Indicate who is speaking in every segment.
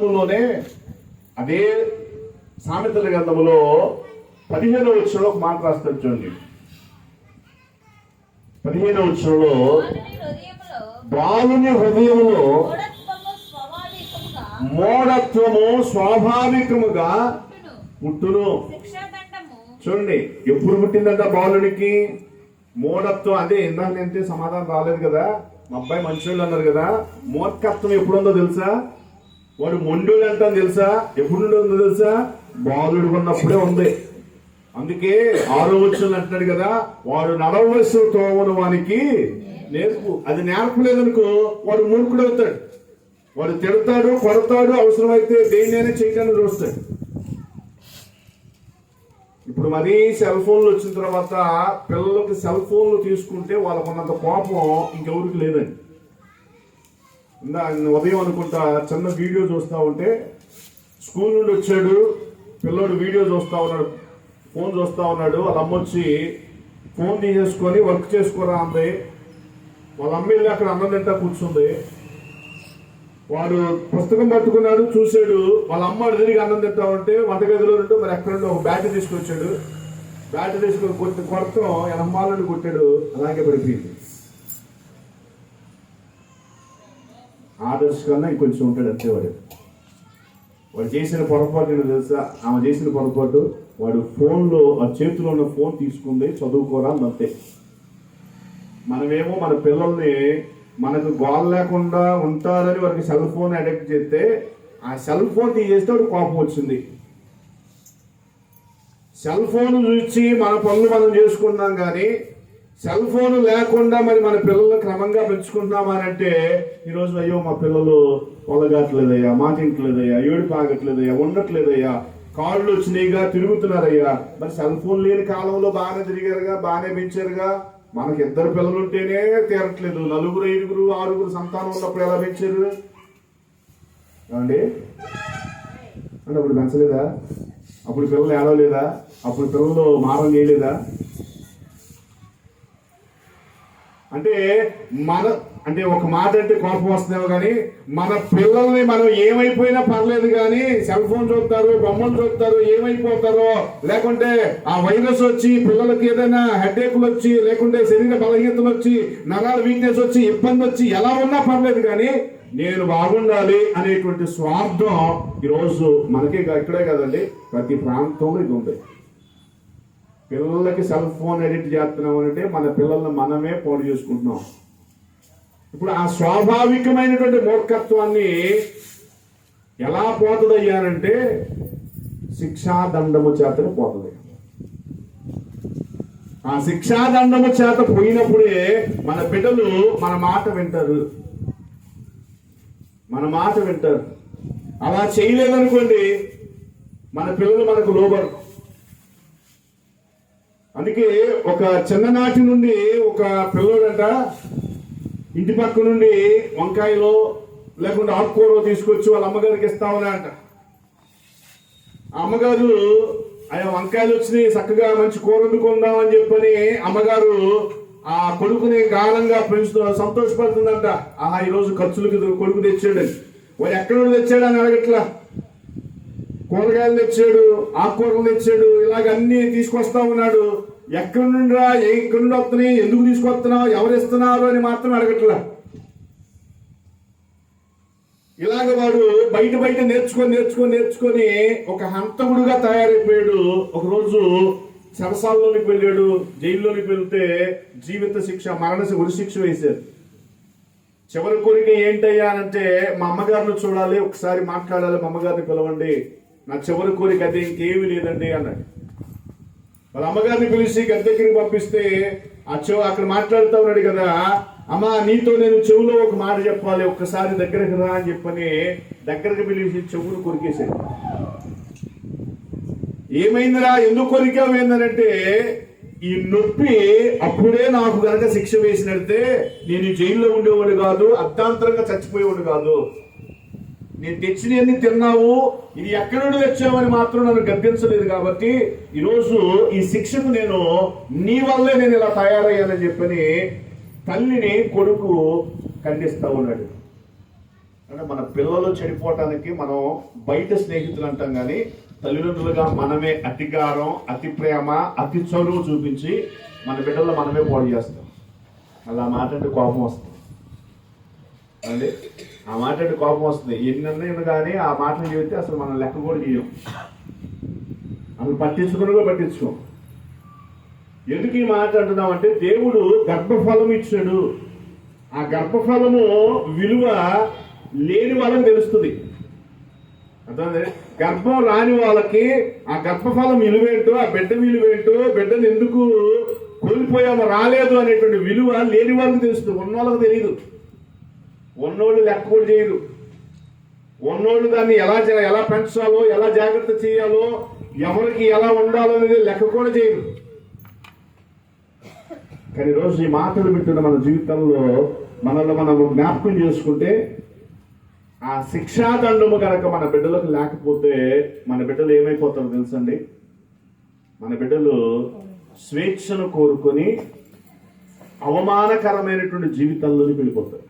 Speaker 1: లోనే అదే సామెతల గ్రంథములో పదిహేనవ వచ్చంలో ఒక మాట రాస్తాడు చూడండి. పదిహేనవ వచ్చంలో
Speaker 2: బాలుని హృదయములో మూఢత్వము స్వాభావికముగా
Speaker 1: మోడత్వము స్వాభావికముగా
Speaker 2: పుట్టును.
Speaker 1: చూడండి ఎప్పుడు పుట్టిందంట బాలునికి? మూఢత్వం అదే ఇందాక నేనంటే సమాధానం రాలేదు కదా? మా అబ్బాయి మంచోళ్ళు అన్నారు కదా? మూర్ఖత్వం ఎప్పుడు ఉందో తెలుసా? వాడు మొండుడు అంటాం తెలుసా? ఎప్పుడు ఉందో తెలుసా? బాలుడు ఉన్నప్పుడే ఉంది. అందుకే ఆరో వచ్చిన అంటున్నాడు కదా వాడు నడవలసిన తోమను వానికి నేర్పు. అది నేర్పలేదనుకో వాడు మూర్ఖుడు అవుతాడు. వాడు తిడతాడు కొడతాడు అవసరమైతే దేన్నైనా చేయడానికి చూస్తాడు ఇప్పుడు మరీ సెల్ ఫోన్లు వచ్చిన తర్వాత పిల్లలకి సెల్ ఫోన్లు తీసుకుంటే వాళ్ళకున్నంత కోపం ఇంకెవరికి లేదండి. ఉదయం అనుకుంటా చిన్న వీడియో చూస్తూ ఉంటే స్కూల్ నుండి వచ్చాడు పిల్లోడు వీడియో చూస్తూ ఉన్నాడు ఫోన్ చూస్తూ ఉన్నాడు వాళ్ళ అమ్మ వచ్చి ఫోన్ తీసేసుకొని వర్క్ చేసుకోరా అంది. వాళ్ళ అమ్మ వెళ్ళి అక్కడ అన్నం తింటా కూర్చుంది. వాడు పుస్తకం పట్టుకున్నాడు చూశాడు. వాళ్ళ అమ్మ తిరిగి అన్నం తింటా ఉంటే వంటగదిలో నుండి మరి ఎక్కడ ఒక బ్యాట్ తీసుకొచ్చాడు. బ్యాట్ తీసుకొని కొట్టి కొడతాం ఎనమ్మాలని కొట్టాడు. అలాగే పడిపోయింది. ఆదర్శ్ కన్నా ఇంకొంచెం ఉంటాడు అంతే వాడు వాడు చేసిన పొరపాటు నేను తెలుసా? ఆమె చేసిన పొరపాటు వాడు ఫోన్లో ఆ చేతిలో ఉన్న ఫోన్ తీసుకుంది చదువుకోరా అంతే. మనమేమో మన పిల్లల్ని మనకు గోల్ లేకుండా ఉంటారని వారికి సెల్ ఫోన్ అడిక్ట్ చేస్తే ఆ సెల్ ఫోన్ తీసేస్తే వాడు కోపం వచ్చింది. సెల్ ఫోన్ చూసి మన పనులు మనం చేసుకున్నాం కానీ సెల్ ఫోన్ లేకుండా మరి మన పిల్లలు క్రమంగా పెంచుకుంటున్నామనంటే అంటే ఈరోజు అయ్యో మా పిల్లలు పొలగట్లేదయ్యా మాటింట్లేదయ్యా ఏడుపు ఆగట్లేదయ్యా ఉండట్లేదయ్యా కాళ్ళు వచ్చినాయిగా తిరుగుతున్నారయ్యా. మరి సెల్ ఫోన్ లేని కాలంలో బాగానే తిరిగారుగా బాగానే పెంచారుగా? మనకి ఇద్దరు పిల్లలు ఉంటేనే తీరట్లేదు. నలుగురు ఐదుగురు ఆరుగురు సంతానం ఉన్నప్పుడు ఎలా పెంచారు? ఏమండి? అంటే అప్పుడు పెంచలేదా? అప్పుడు పిల్లలు ఏడవలేదా? అప్పుడు పిల్లలు మారం చేయలేదా? అంటే మన అంటే ఒక మాట అంటే కోపం వస్తుందేమో కానీ మన పిల్లల్ని మనం ఏమైపోయినా పర్లేదు కానీ సెల్ ఫోన్ చూస్తారు బొమ్మలు చూస్తారు ఏమైపోతారో లేకుంటే ఆ వైరస్ వచ్చి పిల్లలకి ఏదైనా హెడేక్లు వచ్చి లేకుంటే శరీర బలహీనతలు వచ్చి నరాల వీక్నెస్ వచ్చి ఇబ్బంది వచ్చి ఎలా ఉన్నా పర్లేదు కానీ నేను బాగుండాలి అనేటువంటి స్వార్థం ఈరోజు మనకే ఇక్కడే కదండి ప్రతి ప్రాంతంలో ఇది ఉంది. పిల్లలకి సెల్ ఫోన్ ఎడిట్ చేస్తున్నాం అంటే మన పిల్లల్ని మనమే పోటీ చేసుకుంటున్నాం. ఇప్పుడు ఆ స్వాభావికమైనటువంటి మూర్ఖత్వాన్ని ఎలా పోతుందయ్యానంటే శిక్షాదండము చేతనే పోతుంది ఆ శిక్షాదండము చేత పోయినప్పుడే మన బిడ్డలు మన మాట వింటారు. మన మాట వింటారు. అలా చేయలేదనుకోండి మన పిల్లలు మనకు లోబరు అందుకే ఒక చిన్ననాటి నుండి ఒక పిల్లోడట ఇంటి పక్క నుండి వంకాయలో లేకుంటే ఆకుకూరలో తీసుకొచ్చి వాళ్ళ అమ్మగారికి ఇస్తామని అంట. అమ్మగారు ఆయన వంకాయలు వచ్చినాయి చక్కగా మంచి కూర వండుకుందామని చెప్పని అమ్మగారు ఆ కొడుకుని గానంగా పెంచుతూ సంతోషపడుతుందంట. ఆహా ఈ రోజు ఖర్చులకి కొడుకు తెచ్చాడని వాడు ఎక్కడ నుండి తెచ్చాడు అని అడగట్లా? కూరగాయలు తెచ్చాడు ఆకుకూరలు తెచ్చాడు ఇలాగ అన్ని తీసుకొస్తా ఉన్నాడు. ఎక్కడి నుండిరా ఎక్కడి నుండి వస్తున్నాయి ఎందుకు తీసుకొస్తున్నావు ఎవరు ఇస్తున్నారు అని మాత్రం అడగట్లా. ఇలాగ వాడు బయట బయట నేర్చుకొని నేర్చుకొని నేర్చుకొని ఒక హంతకుడుగా తయారైపోయాడు. ఒకరోజు చెరసాల్లోనికి వెళ్ళాడు. జైల్లోనికి వెళ్తే జీవిత శిక్ష మరణ ఉరిశిక్ష వేశారు. చివరి కోరిక ఏంటయ్యా అంటే మా అమ్మగారిని చూడాలి ఒకసారి మాట్లాడాలి మా అమ్మగారిని పిలవండి. నా చివరి కోరిక అదే ఇంకేమీ లేదండి అన్నాడు. వాళ్ళ అమ్మగారిని పిలిచి గది దగ్గరికి పంపిస్తే ఆ చెవు అక్కడ మాట్లాడుతూ ఉన్నాడు కదా అమ్మా నీతో నేను చెవులో ఒక మాట చెప్పాలి ఒక్కసారి దగ్గరకు రా అని చెప్పని దగ్గరకు పిలిచి చెవులు కొరికేశాడు. ఏమైందిరా ఎందుకు కొరికావు ఏందనంటే ఈ నొప్పి అప్పుడే నాకు గనక శిక్ష వేసినట్టే నేను ఈ జైల్లో ఉండేవాడు కాదు అర్థాంతరంగా చచ్చిపోయేవాడు కాదు. నేను తెచ్చినవన్నీ తిన్నావు ఇది ఎక్కడి నుండి తెచ్చావని మాత్రం నన్ను గద్దించలేదు కాబట్టి ఈరోజు ఈ శిక్షకు నేను నీ వల్లే నేను ఇలా తయారయ్యానని చెప్పని తల్లిని కొడుకు ఖండిస్తా ఉన్నాడు. అంటే మన పిల్లలు చెడిపోవటానికి మనం బయట స్నేహితులు అంటాం కానీ తల్లిదండ్రులుగా మనమే అతిగారం అతి ప్రేమ అతి చదువు చూపించి మన బిడ్డలు మనమే పాడు చేస్తాం. అలా మాట్లాడితే కోపం వస్తుంది. అండి? ఆ మాట్లాడి కోపం వస్తుంది. ఎన్నెన్నైనా కానీ ఆ మాటలు చెబితే అసలు మనం లెక్క కూడా చేయం అసలు పట్టించుకుని కూడా పట్టించుకోం. ఎందుకు ఈ మాట అంటున్నాం అంటే దేవుడు గర్భఫలం ఇచ్చాడు. ఆ గర్భఫలము విలువ లేని వాళ్ళకి తెలుస్తుంది. అర్థమైంది? గర్భం రాని వాళ్ళకి ఆ గర్భఫలం విలువేంటో ఆ బిడ్డ విలువేంటో బిడ్డను ఎందుకు కోల్పోయామో రాలేదు అనేటువంటి విలువ లేని వాళ్ళకి తెలుస్తుంది. ఉన్న వాళ్ళకి తెలియదు ఉన్నోళ్ళు లెక్క కూడా చేయరు. ఉన్నోళ్ళు దాన్ని ఎలా ఎలా పెంచాలో ఎలా జాగ్రత్త చేయాలో ఎవరికి ఎలా ఉండాలో అనేది లెక్క కూడా చేయరు. కానీ రోజు ఈ మాటలు వింటున్న మన జీవితంలో మనల్ని మనం జ్ఞాపకం చేసుకుంటే ఆ శిక్షాదండము కనుక మన బిడ్డలకు లేకపోతే మన బిడ్డలు ఏమైపోతారో తెలుసండి? మన బిడ్డలు స్వేచ్ఛను కోరుకొని అవమానకరమైనటువంటి జీవితంలోకి వెళ్ళిపోతారు.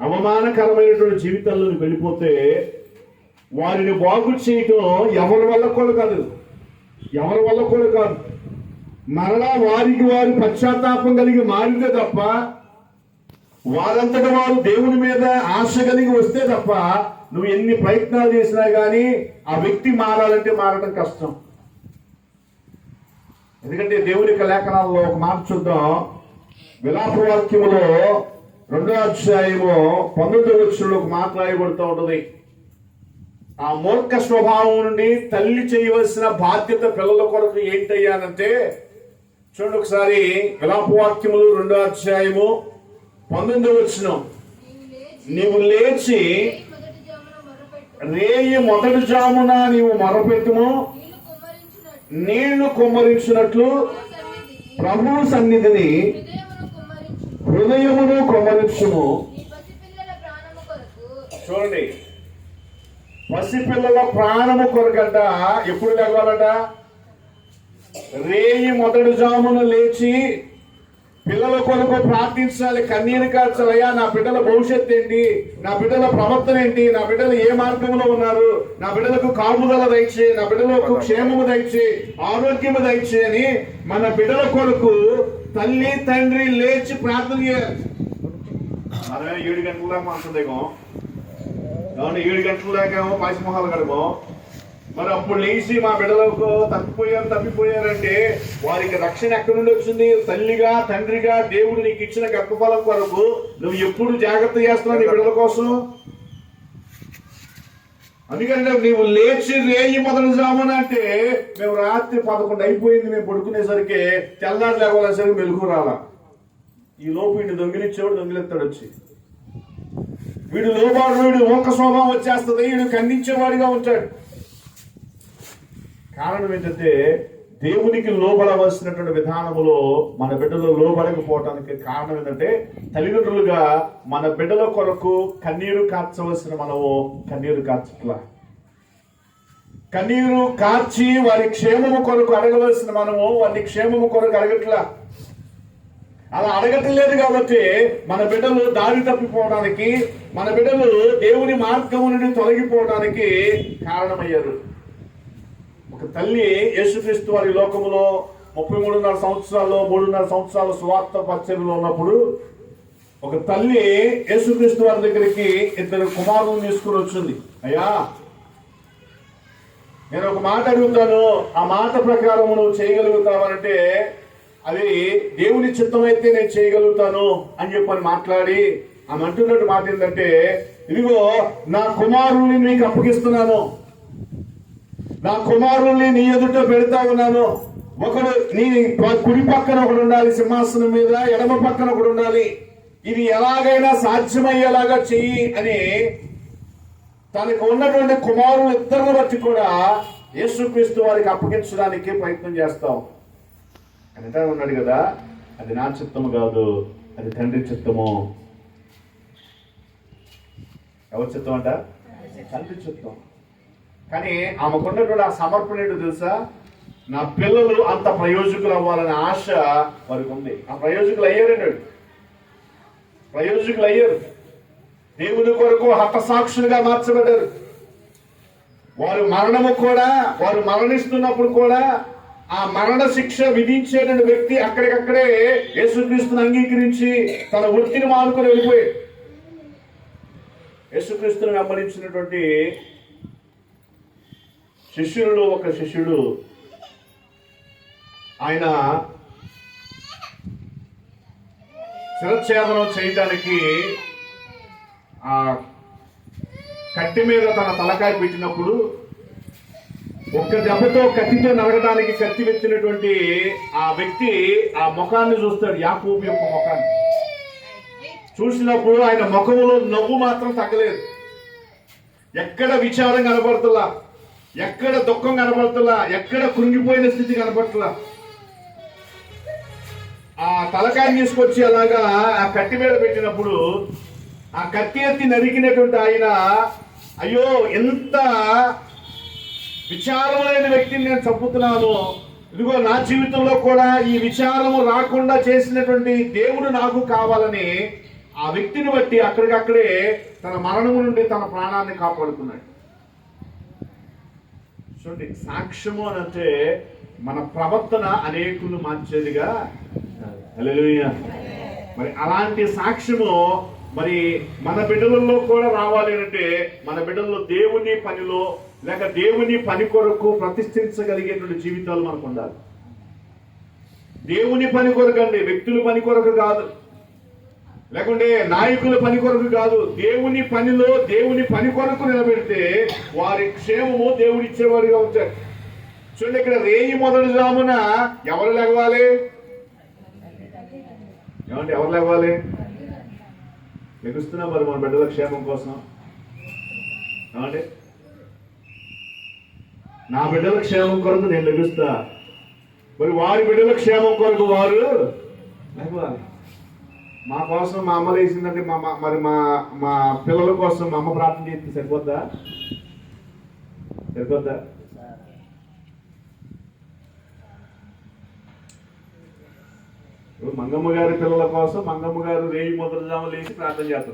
Speaker 1: అవమానకరమైనటువంటి జీవితంలోకి వెళ్ళిపోతే వారిని బాగు చేయటం ఎవరి వల్ల కూడా కాదు. ఎవరి వల్ల కూడా కాదు. మరలా వారికి వారి పశ్చాత్తాపం కలిగి మారితే తప్ప వారంతట వారు దేవుని మీద ఆశ కలిగి వస్తే తప్ప నువ్వు ఎన్ని ప్రయత్నాలు చేసినా కానీ ఆ వ్యక్తి మారాలంటే మారడం కష్టం. ఎందుకంటే దేవుని యొక్క లేఖనాల్లో ఒక మాట చూద్దాం. విలాప వాక్యములో రెండో అధ్యాయము పంతొమ్మిదో వచ్చినలోకి మాట్లాడబడుతూ ఉంటుంది ఆ మూర్ఖ స్వభావం నుండి తల్లి చేయవలసిన బాధ్యత పిల్లల కొరకు ఏంటయ్యానంటే చూడండి ఒకసారి విలాపవాక్యములు రెండో అధ్యాయము పంతొమ్మిది వచ్చిన నీవు లేచి రేయి మొదటి జామున నీవు మొరపెట్టుము. నీళ్ళు కుమ్మరించినట్లు ప్రభు సన్నిధిని
Speaker 3: హృదయమును కుమ్మరించు
Speaker 1: హృదయమును కుమ్మరించుము
Speaker 3: నీ పసిపిల్లల ప్రాణము కొరకు
Speaker 1: చూడండి. పసిపిల్లల ప్రాణము కొరకట ఎప్పుడు లేవాలట? రేయి మొదటి జామున లేచి పిల్లల కొరకు ప్రార్థించాలి కన్నీరు కార్చాలయ్యా నా బిడ్డల భవిష్యత్తు ఏంటి? నా బిడ్డల ప్రవర్తన ఏంటి? నా బిడ్డలు ఏ మార్గంలో ఉన్నారు? నా బిడ్డలకు కాపుదల దయచే నా బిడ్డలకు క్షేమము దయచే ఆరోగ్యము దయచే అని మన బిడ్డల కొరకు తల్లి తండ్రి లేచి ప్రార్థన చేయాలి మనమే ఏడు గంటల దాకా మనసుదేమో అవును ఏడు గంటల దాకా ఏమో పాసిమొహాలు గడమో మరి అప్పుడు లేచి మా బిడ్డలకు తప్పిపోయారు తప్పిపోయారంటే వారికి రక్షణ ఎక్కడి నుండి వచ్చింది? తల్లిగా తండ్రిగా దేవుడు నీకు ఇచ్చిన గర్భఫలం కొరకు నువ్వు ఎప్పుడు జాగ్రత్త చేస్తున్నావు నీ బిడ్డల కోసం? అందుకంటే నీవు లేచి రేయి మొదలు జామున అంటే మేము రాత్రి పదకొండు అయిపోయింది మేము పడుకునేసరికి తెల్లారి లేవాలేసరికి మెలుగు రాలా. ఈ లోపు వీడిని దొంగిలిచ్చేవాడు దొంగిలిస్తాడు వచ్చి. వీడు లోబాడు వీడు ఒక్క స్వభావం వచ్చేస్తుంది వీడు ఖండించేవాడిగా ఉంటాడు. కారణం ఏంటంటే దేవునికి లోబడవలసినటువంటి విధానములో మన బిడ్డలు లోబడకపోవటానికి కారణం ఏంటంటే తల్లిదండ్రులుగా మన బిడ్డల కొరకు కన్నీరు కార్చవలసిన మనము కన్నీరు కార్చట్లా. కన్నీరు కార్చి వారి క్షేమము కొరకు అడగవలసిన మనము వారి క్షేమము కొరకు అడగట్లా. అలా అడగట్లేదు కాబట్టి మన బిడ్డలు దారి తప్పిపోవడానికి మన బిడ్డలు దేవుని మార్గము నుండి తొలగిపోవడానికి కారణమయ్యారు. తల్లి యేసుక్రీస్తు వారి లోకములో ముప్పై మూడున్నర సంవత్సరాల్లో మూడున్నర సంవత్సరాల సువార్త పరిచయలో ఉన్నప్పుడు ఒక తల్లి యేసుక్రీస్తు వారి దగ్గరికి ఇద్దరు కుమారులను తీసుకుని వచ్చింది. అయ్యా నేను ఒక మాట అడుగుతాను. ఆ మాట ప్రకారం నువ్వు చేయగలుగుతావంటే అది దేవుని చిత్తమైతే నేను చేయగలుగుతాను అని చెప్పని మాట్లాడి ఆమె అంటున్నట్టు మాట ఏంటంటే ఇదిగో నా కుమారుని నీకు అప్పగిస్తున్నాను. నా కుమారుల్ని నీ ఎదుట పెడతా ఉన్నాను. ఒకడు నీ కుడి పక్కన ఒకడు ఉండాలి సింహాసనం మీద ఎడమ పక్కన ఒకడు ఉండాలి. ఇది ఎలాగైనా సాధ్యమయ్యేలాగా చెయ్యి అని తనకు ఉన్నటువంటి కుమారులు ఇద్దరిని బట్టి కూడా యేసుక్రీస్తు వారికి అప్పగించడానికి ప్రయత్నం చేస్తాం. అని ఉన్నాడు కదా అది నా చిత్తము కాదు అది తండ్రి చిత్తము. ఎవరి చిత్తం అంట? తండ్రి చిత్తం. కానీ ఆమెకున్నటువంటి ఆ సమర్పణ ఏంటో తెలుసా? నా పిల్లలు అంత ప్రయోజకులు అవ్వాలనే ఆశ వారికి ఉంది. ఆ ప్రయోజకులు అయ్యారండి ప్రయోజకులు అయ్యారు. దేవుని కొరకు హతసాక్షులుగా మార్చబడ్డారు. వారు మరణము కూడా వారు మరణిస్తున్నప్పుడు కూడా ఆ మరణ శిక్ష విధించేటువంటి వ్యక్తి అక్కడికక్కడే యేసుక్రీస్తుని అంగీకరించి తన వృత్తిని మానుకొని వెళ్ళిపోయాడు. యేసుక్రీస్తుని వెంబడించినటువంటి శిష్యుల్లో ఒక శిష్యుడు ఆయన శిరఛేదనం చేయడానికి ఆ కత్తి మీద తన తలకాయ పెట్టినప్పుడు ఒక్క దెబ్బతో కత్తితో నరగడానికి కత్తి వెచ్చినటువంటి ఆ వ్యక్తి ఆ ముఖాన్ని చూస్తాడు యాకూబు యొక్క ముఖాన్ని. చూసినప్పుడు ఆయన ముఖంలో నవ్వు మాత్రం తగ్గలేదు. ఎక్కడ విచారం కనబడుతులా ఎక్కడ దుఃఖం కనబడుతులా ఎక్కడ కృంగిపోయిన స్థితి కనబడుతులా. ఆ తలకాయని తీసుకొచ్చి అలాగా ఆ కత్తి మీద పెట్టినప్పుడు ఆ కత్తి ఎత్తి నరికినటువంటి ఆయన అయ్యో ఎంత విచారమైన వ్యక్తిని నేను చంపుతున్నాను. ఇదిగో నా జీవితంలో కూడా ఈ విచారము రాకుండా చేసినటువంటి దేవుడు నాకు కావాలని ఆ వ్యక్తిని బట్టి అక్కడికక్కడే తన మరణము నుండి తన ప్రాణాన్ని కాపాడుకున్నాడు. చూడండి సాక్ష్యము అని అంటే మన ప్రవర్తన అనేకులు మార్చేదిగా మరి అలాంటి సాక్ష్యము మరి మన బిడ్డలలో కూడా రావాలి అంటే మన బిడ్డల్లో దేవుని పనిలో లేక దేవుని పని కొరకు ప్రతిష్ఠించగలిగేటువంటి జీవితాలు మనకు ఉండాలి. దేవుని పని కొరకు అండి వ్యక్తుల పని కొరకు కాదు. లేకుంటే నాయకుల పని కొరకు కాదు దేవుని పనిలో దేవుని పని కొరకు నిలబెడితే వారి క్షేమము దేవుడు ఇచ్చేవారుగా ఉంటారు. చూడండి ఇక్కడ రేయి మొదటి జామున ఎవరు లెగవాలి ఏమంటే ఎవరు లేవాలి? లెగుస్తున్నాం మరి మన బిడ్డల క్షేమం కోసం. ఏమంటే నా బిడ్డల క్షేమం కొరకు నేను లెగుస్తా మరి వారి బిడ్డల క్షేమం కొరకు వారు లెగవాలి మా కోసం మా అమ్మ లేచిందంటే మా మరి మా మా పిల్లల కోసం మా అమ్మ ప్రార్థన చేస్తే సరిపోద్దా? సరిపోద్దా? ఇప్పుడు మంగమ్మ గారి పిల్లల కోసం మంగమ్మ గారు రేయి ముద్రజామ లేచి ప్రార్థన చేస్తారు.